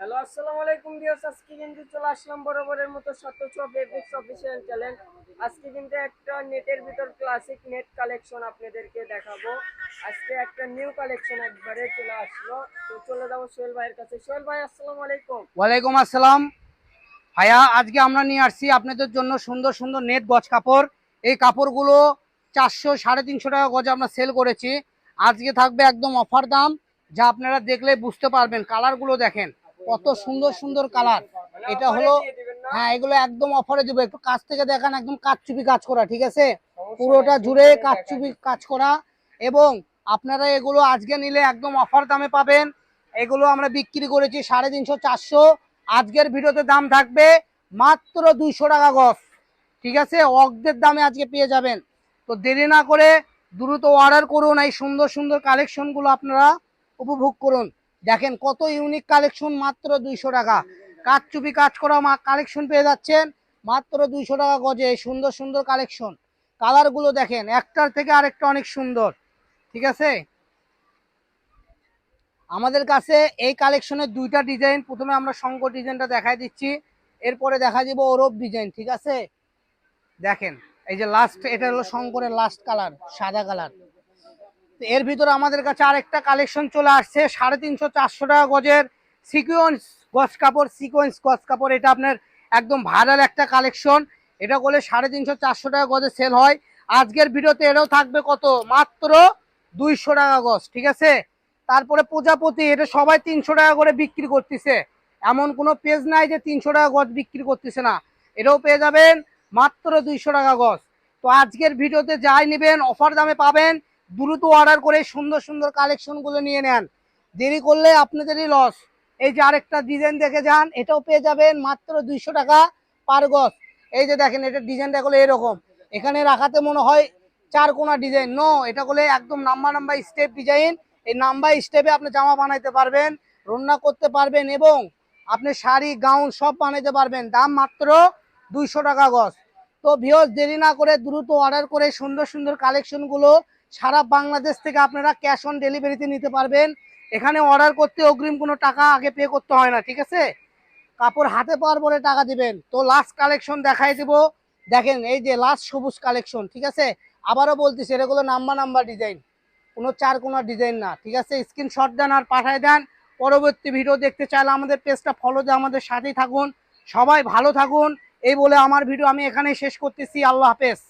Hello, আসসালামু আলাইকুম viewers. আজকে কিন্তু চলে আসলাম বরাবরের মতো সত্যচ ফেব্রিক্স অফিসিয়াল চ্যানেল আজকে কিন্তু একটা নেটের ভিতর ক্লাসিক নেট কালেকশন আপনাদেরকে দেখাবো। আজকে একটা নিউ কালেকশন একবারে চলে আসলো। তো চলে যাব সোহেল ভাইয়ের কাছে। সোহেল ভাই, আসসালামু আলাইকুম। ওয়ালাইকুম আসসালাম। ভাইয়া, আজকে আমরা নিয়ে আসছি আপনাদের জন্য সুন্দর সুন্দর নেট গজ কাপড়। এই কাপড়গুলো চারশো, সাড়ে তিনশো টাকা গজে আমরা সেল করেছি। আজকে থাকবে একদম অফার দাম। যা আপনারা দেখলে বুঝতে পারবেন। কালারগুলো দেখেন। কত সুন্দর সুন্দর কালার। এটা হলো? হ্যাঁ এগুলো একদম অফারে দেবো। একটু কাছ থেকে দেখান, একদম কাচচুপি কাজ করা, ঠিক আছে? পুরোটা জুড়ে। কাচচুপি কাজ করা। এবং আপনারা এগুলো আজকে নিলে একদম অফার দামে পাবেন। এগুলো আমরা বিক্রি করেছি সাড়ে তিনশো, চারশো। আজকের ভিডিওতে দাম থাকবে মাত্র দুইশো টাকা গজ, ঠিক আছে? অর্ধের দামে আজকে পেয়ে যাবেন। তো দেরি না করে দ্রুত অর্ডার করুন এই সুন্দর সুন্দর কালেকশনগুলো আপনারা উপভোগ করুন। দেখেন কত ইউনিক কালেকশন মাত্র দুইশো টাকা। কাজ চুপি কাজ করা মা কালেকশন পেয়ে যাচ্ছেন, মাত্র দুইশো টাকা গজে, সুন্দর সুন্দর কালেকশন কালারগুলো দেখেন, একটার থেকে আরেকটা অনেক সুন্দর, ঠিক আছে? আমাদের কাছে এই কালেকশনের দুইটা ডিজাইন প্রথমে আমরা শঙ্কর ডিজাইনটা দেখাই দিচ্ছি, এরপরে দেখা দিব ওরব ডিজাইন ঠিক আছে? দেখেন, এই যে লাস্ট এটা হলো শঙ্করের লাস্ট কালার সাদা কালার এর ভিতরে আমাদের কাছে আরেকটা কালেকশন চলে আসছে, সাড়ে তিনশো চারশো টাকা গজের সিকুয়েন্স গজ কাপড় সিকোয়েন্স গজ কাপড়। এটা আপনার একদম ভাইরাল একটা কালেকশন এটা করলে সাড়ে তিনশো চারশো টাকা গজে সেল হয়। আজকের ভিডিওতে এটাও থাকবে কত? মাত্র দুইশো টাকা গজ, ঠিক আছে? তারপরে প্রজাপতি, এটা সবাই তিনশো টাকা করে বিক্রি করতেছে। এমন কোনো পেজ নাই যে তিনশো টাকা গজ বিক্রি করতেছে না। এটাও পেয়ে যাবেন মাত্র দুইশো টাকা গজ। তো আজকের ভিডিওতে যাই নেবেন অফার দামে পাবেন। দ্রুত অর্ডার করে সুন্দর সুন্দর কালেকশনগুলো নিয়ে নেন। দেরি করলে আপনাদেরই লস এই যে আরেকটা ডিজাইন দেখে যান, এটাও পেয়ে যাবেন মাত্র দুইশো টাকা পার গজ। এই যে দেখেন, এটা ডিজাইনটা করলে এরকম। এখানে রাখাতে মনে হয় চার কোনা ডিজাইন নো এটা করলে একদম নাম্বার নাম্বার স্টেপ ডিজাইন এই নাম্বার স্টেপে আপনি জামা বানাইতে পারবেন, রান্না করতে পারবেন এবং আপনি শাড়ি গাউন সব বানাইতে পারবেন। দাম মাত্র দুইশো টাকা গজ। তো ভিওস দেরি না করে দ্রুত অর্ডার করে সুন্দর সুন্দর কালেকশনগুলো সারা বাংলাদেশ থেকে আপনারা ক্যাশ অন ডেলিভারিতে নিতে পারবেন। এখানে অর্ডার করতে অগ্রিম কোনো টাকা আগে পে করতে হয় না, ঠিক আছে? কাপড় হাতে পাওয়ার পরে টাকা দিবেন। তো লাস্ট কালেকশন দেখাই দিব। দেখেন, এই যে লাস্ট সবুজ কালেকশন ঠিক আছে? আবারও বলতেছি এগুলো নাম্বার নাম্বার ডিজাইন কোনো চার কোনো ডিজাইন না, ঠিক আছে? স্ক্রিনশট দেন আর পাঠায় দেন। পরবর্তী ভিডিও দেখতে চাইলে আমাদের পেজটা ফলো দিয়ে আমাদের সাথেই থাকুন। সবাই ভালো থাকুন। এই বলে আমার ভিডিও আমি এখানেই শেষ করতেছি। আল্লাহ হাফেজ।